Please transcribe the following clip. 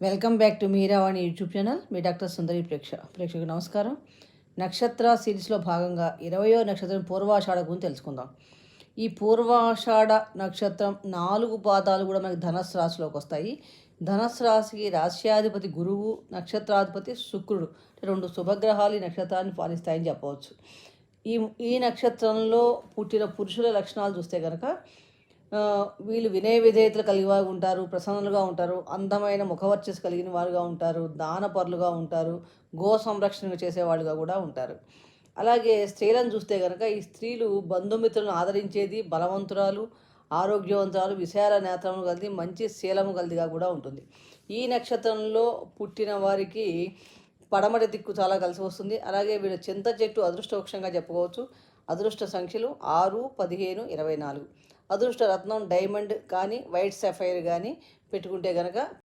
Welcome back to Meeravani YouTube channel. Me doctor Sundari ప్రేక్ష ప్రేక్షకు నమస్కారం. నక్షత్ర సిరీస్లో భాగంగా ఇరవయో నక్షత్రం పూర్వాషాఢ గురించి తెలుసుకుందాం. ఈ పూర్వాషాఢ నక్షత్రం నాలుగు పాదాలు కూడా మనకి ధనస్సు రాశిలోకి వస్తాయి. ధనస్సు రాశికి రాశ్యాధిపతి గురువు నక్షత్రాధిపతి శుక్రుడు రెండు శుభగ్రహాలు ఈ నక్షత్రాన్ని పాలిస్తాయని చెప్పవచ్చు. ఈ ఈ నక్షత్రంలో పుట్టిన పురుషుల లక్షణాలు చూస్తే కనుక వీళ్ళు వినయ విధేయతలు కలిగి వారు ఉంటారు ప్రసన్నులుగా ఉంటారు అందమైన ముఖవర్చస్సు కలిగిన వారుగా ఉంటారు దానపరులుగా ఉంటారు గో సంరక్షణ చేసేవాళ్ళుగా కూడా ఉంటారు. అలాగే స్త్రీలను చూస్తే కనుక ఈ స్త్రీలు బంధుమిత్రులను ఆదరించేది బలవంతురాలు ఆరోగ్యవంతురాలు విశాల నేత్రము కలిది మంచి శీలము కలిదిగా కూడా ఉంటుంది. ఈ నక్షత్రంలో పుట్టిన వారికి పడమటి దిక్కు చాలా కలిసి వస్తుంది. అలాగే వీళ్ళ చింత చెట్టు అదృష్టవృక్షంగా చెప్పుకోవచ్చు. అదృష్ట సంఖ్యలు ఆరు పదిహేను ఇరవై నాలుగు. అదృష్ట రత్నం డైమండ్ కానీ వైట్ సఫైర్ కానీ పెట్టుకుంటే కనుక